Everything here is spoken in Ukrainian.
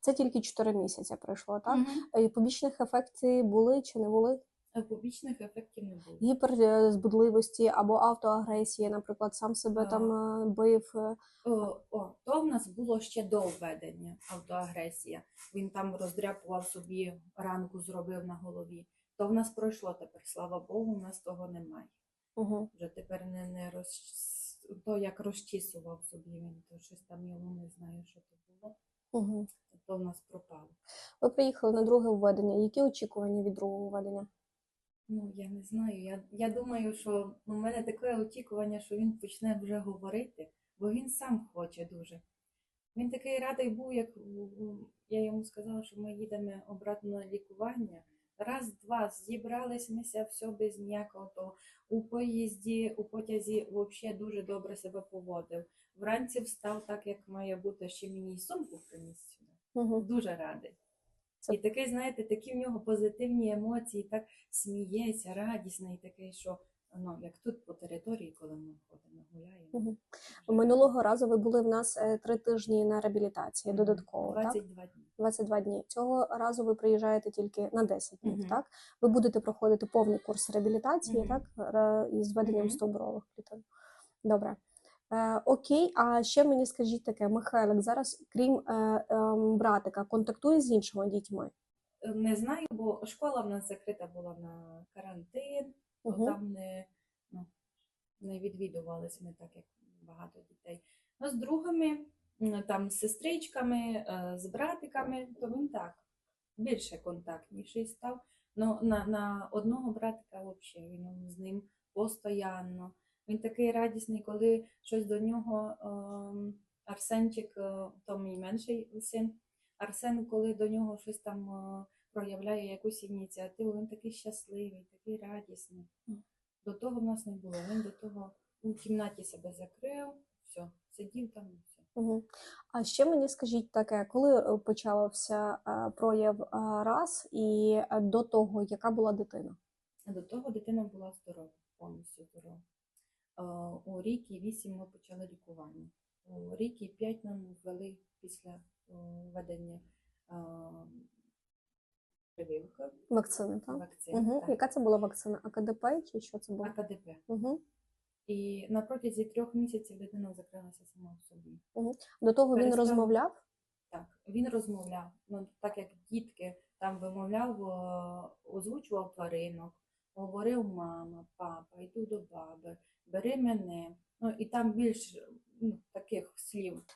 Це тільки 4 місяці пройшло, так? Мгм. І побічних ефектів були чи не були? Е, Побічних ефектів не було. Гіперзбудливості або автоагресії, наприклад, сам себе там е, бив. е. О, о, то в нас було ще до введення автоагресія. Він там роздряпував собі ранку, зробив на голові. То в нас пройшло тепер, слава Богу, у нас того немає. Угу. Вже тепер не, не роз... то як розчісував собі він, то щось там йому не знаю, що то було. Угу. То в нас пропало. Ви приїхали на друге введення. Які очікування від другого введення? Ну, я не знаю. Я, я думаю, що у мене таке очікування, що він почне вже говорити, бо він сам хоче дуже. Він такий радий був, як я йому сказала, що ми їдемо обратно на лікування. Раз, два, зібралися, все без ніякого того. У поїзді, у потязі взагалі дуже добре себе поводив. Вранці встав так, як має бути, ще мені сумку приніс сюди. Угу. Дуже радий. Це- І такий, знаєте, такі в нього позитивні емоції, так сміється, радісний, такий, що ну, як тут по території, коли ми ходимо, гуляємо. Дуже Минулого разу ви були в нас е, три тижні на реабілітації додатково, так? 22 дні. 22 дні. Цього разу ви приїжджаєте тільки на 10 днів, Мгм. так? Ви будете проходити повний курс реабілітації, Мгм. так? Із введенням Мгм. стовбурових клітин. Добре. Е, окей, а ще мені скажіть таке, Михайлик зараз, крім е, ем, братика, контактує з іншими дітьми? Е, Не знаю, бо школа в нас закрита була на карантин, то Угу. там не, ну, не відвідувалися ми так, як багато дітей. Ну, з другими, м, там, з сестричками, е, з братиками, то він так, більше контактніший став. Ну, на, на одного братика взагалі, він з ним постоянно. Він такий радісний, коли щось до нього ем, Арсенчик, е, то мій менший син, Арсен, коли до нього щось там е, проявляє якусь ініціативу, він такий щасливий, такий радісний. До того в нас не було. Він до того у кімнаті себе закрив, все, сидів там і все. Угу. А ще мені скажіть таке, коли е, почався прояв раз і до того, яка була дитина? До того дитина була здорова, повністю здорова. Е, У рік і вісім ми почали лікування. У рік і п'ять нам ввели після е, введення е, прививки, Вакцини, так? вакцини, Угу. так, Яка це була вакцина? АКДП чи що це було? АКДП. Угу. І на протязі трьох місяців дитина закрилася сама в собі. До того він розмовляв? Так, він розмовляв. Ну, так як дітки там вимовляв, озвучував тваринок, говорив мама, папа, йду до баби, бери мене. Ну і там більш ну, таких слів.